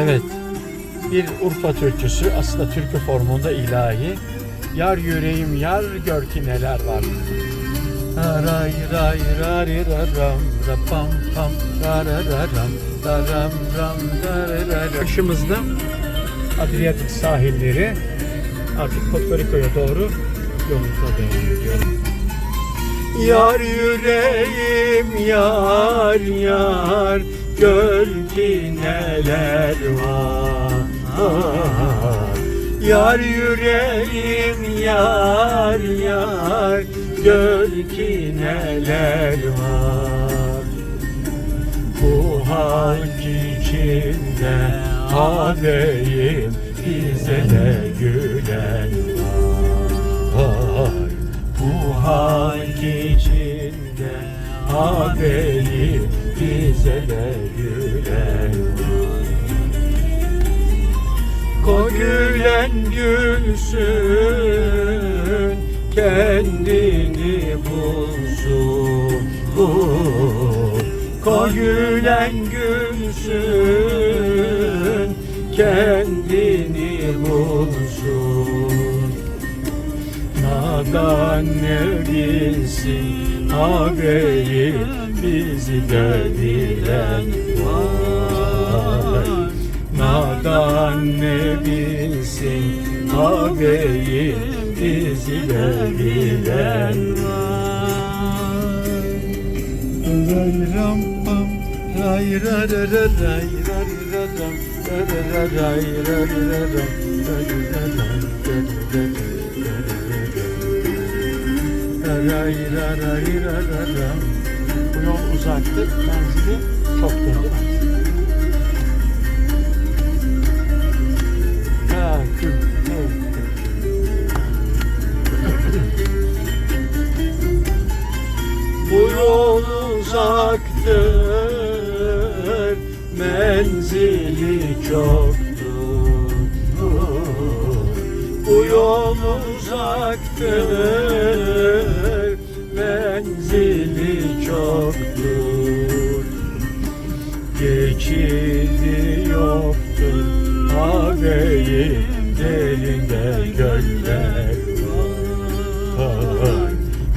Evet. Bir Urfa türküsü aslında türkü formunda ilahi. Yar yüreğim yar gör ki neler var. Ray ray ray ra ram ra pam pam ra ra ra ram ra ram ram ra ra ra ra. Karşımızda Adriyatik sahilleri artık Porto doğru yolumuza devam ediyoruz. Yar yüreğim yar yar gör ki neler var. Yar yüreğim yar yar gör ki neler var. Bu halk içinde ağabeyim bize de gülen var ağabeyim bize de gülen. Var Ko gülen gülsün kendini bulsun. Ko gülen gülsün kendini bulsun Nadan ne bilsin ağabeyi bizi de bilen var Nadan ne bilsin ağabeyi bizi de bilen Ray ram pam ray ra ra ra ray ra ra ram ra ra ra ray ra ra ram ra ra ra ram ra ra ra ram Bu yol uzaktır, menzili çoktur değil. Bu yol uzaktır, menzili çoktur. Bu yol uzaktır, menzili çoktur. Geçidi yoktur, ağabeyim elinde göller var.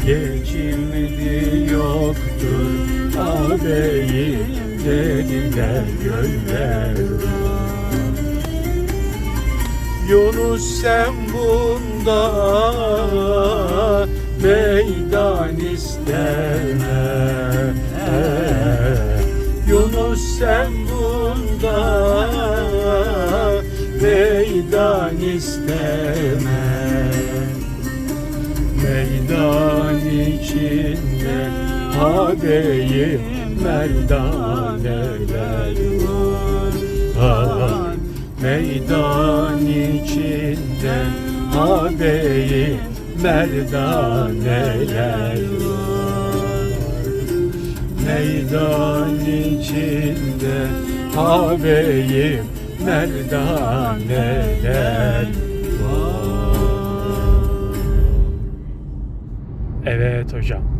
Geçimdi yoktur ağabeyim elinde göller var. Yunus sen bunda meydan isteme. Yunus sen bunda meydan isteme. Meydan içinde ağabeyim merdaneler var. Ay, Meydan içinde ağabeyim merdaneler var? Meydan içinde ağabeyim merdaneler var? Evet hocam.